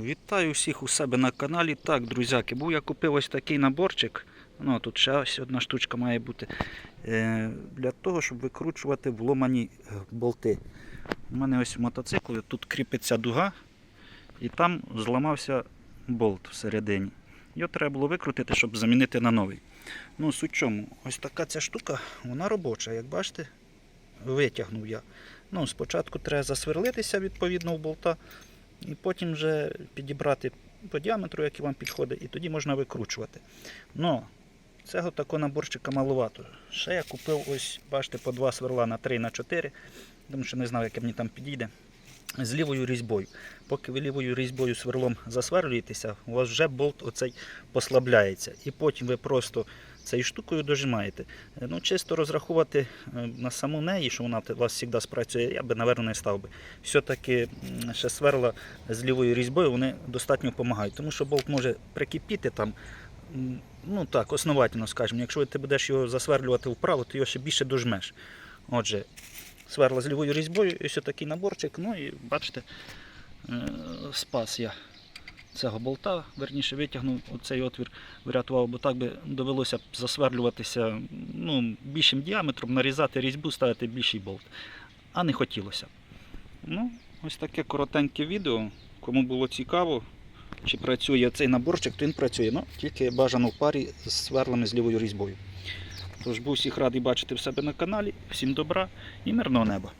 Вітаю всіх у себе на каналі. Так, друзяки, був я купив ось такий наборчик. Ну, тут ще ось одна штучка має бути. Е, для того, щоб викручувати вломані е, болти. У мене ось в мотоциклі тут кріпиться дуга, і там зламався болт всередині. Його треба було викрутити, щоб замінити на новий. Ну, суть чому, ось така ця штука, вона робоча, як бачите, витягнув я. Ну, спочатку треба засверлитися відповідно в болта, і потім вже підібрати по діаметру, який вам підходить, і тоді можна викручувати. Но цього такого наборчика маловато. Ще я купив ось, бачите, по два сверла на 3 на 4, тому що не знав, яке мені там підійде. З лівою різьбою. Поки ви лівою різьбою сверлом засверлюєтеся, у вас вже болт оцей послабляється. І потім ви просто цією штукою дожимаєте. Е, Ну, чисто розраховувати е, на саму неї, що вона у вас завжди спрацює, я би, напевно, не став би. Все-таки ще сверла з лівою різьбою вони достатньо допомагають, тому що болт може прикипіти там. Ну так, основательно скажімо, якщо ти будеш його засверлювати вправо, то його ще більше дожмеш. Отже, сверла з лівою різьбою, і ось такий наборчик. Ну і бачите, е, спас я цього болта, верніше витягнув оцей отвір, врятував, бо так би довелося б засверлюватися ну, більшим діаметром, нарізати різьбу, ставити більший болт. А не хотілося. Ну, ось таке коротеньке відео. Кому було цікаво, чи працює цей наборчик, то він працює. Ну, тільки бажано в парі з сверлами з лівою різьбою. Тож був всіх радий бачити в себе на каналі. Всім добра і мирного неба.